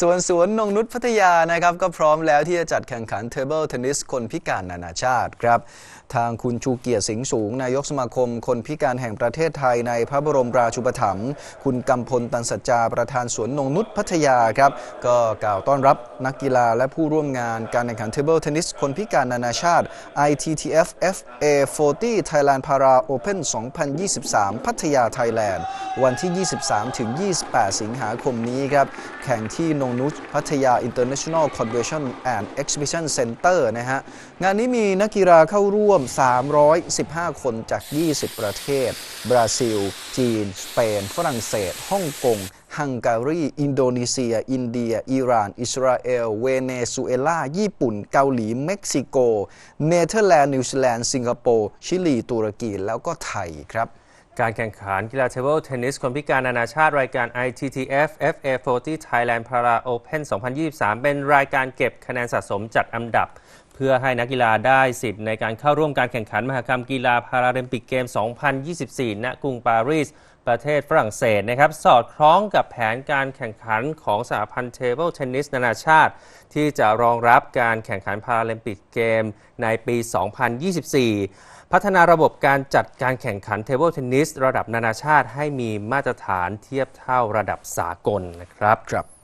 ส่วนสวนนงนุษย์พัทยานะครับก็พร้อมแล้วที่จะจัดแข่งขันเทเบิลเทนนิสคนพิการนานาชาติครับ ทางคุณชูเกียรติสิงห์สูง นายกสมาคมคนพิการแห่งประเทศไทยในพระบรมราชูปถัมภ์คุณกำพลตันสัจจาประธานสวนนงนุษย์พัทยาครับ ก็กล่าวต้อนรับนักกีฬาและผู้ร่วมงานการแข่งขันเทเบิลเทนนิสคนพิการนานาชาติ ITTF FA 40 Thailand Para Open 2023 พัทยาไทยแลนด์ วันที่ 23ถึง28 สิงหาคมนี้ครับ แข่งที่นงนุษย์พัทยา International Convention and Exhibition Center นะฮะ งานนี้มีนักกีฬาเข้าร่วม 315 คนจาก 20 ประเทศ บราซิล จีน สเปน ฝรั่งเศส ฮ่องกงฮังการี อินโดนีเซีย อินเดีย อิหร่าน อิสราเอล เวเนซุเอลา ญี่ปุ่น เกาหลี เม็กซิโก เนเธอร์แลนด์ นิวซีแลนด์ สิงคโปร์ ชิลี ตุรกี แล้วก็ไทยครับ การแข่งขันกีฬาเทเบิลเทนนิสคนพิการนานาชาติรายการ ITTF FA 40 Thailand Para Open 2023 เป็นรายการเก็บคะแนนสะสมจัดอันดับ เพื่อให้นักกีฬาได้สิทธิ์ในการเข้าร่วมการแข่งขันมหกรรมกีฬาพาราลิมปิกเกม 2024 ณ กรุงปารีส ประเทศฝรั่งเศสนะครับ สอดคล้องกับแผนการแข่งขันของสหพันธ์เทเบิลเทนนิสนานาชาติ ที่จะรองรับการแข่งขันพาราลิมปิกเกมในปี 2024 พัฒนาระบบการจัดการแข่งขันเทเบิลเทนนิสระดับนานาชาติให้มีมาตรฐานเทียบเท่าระดับสากลนะครับครับ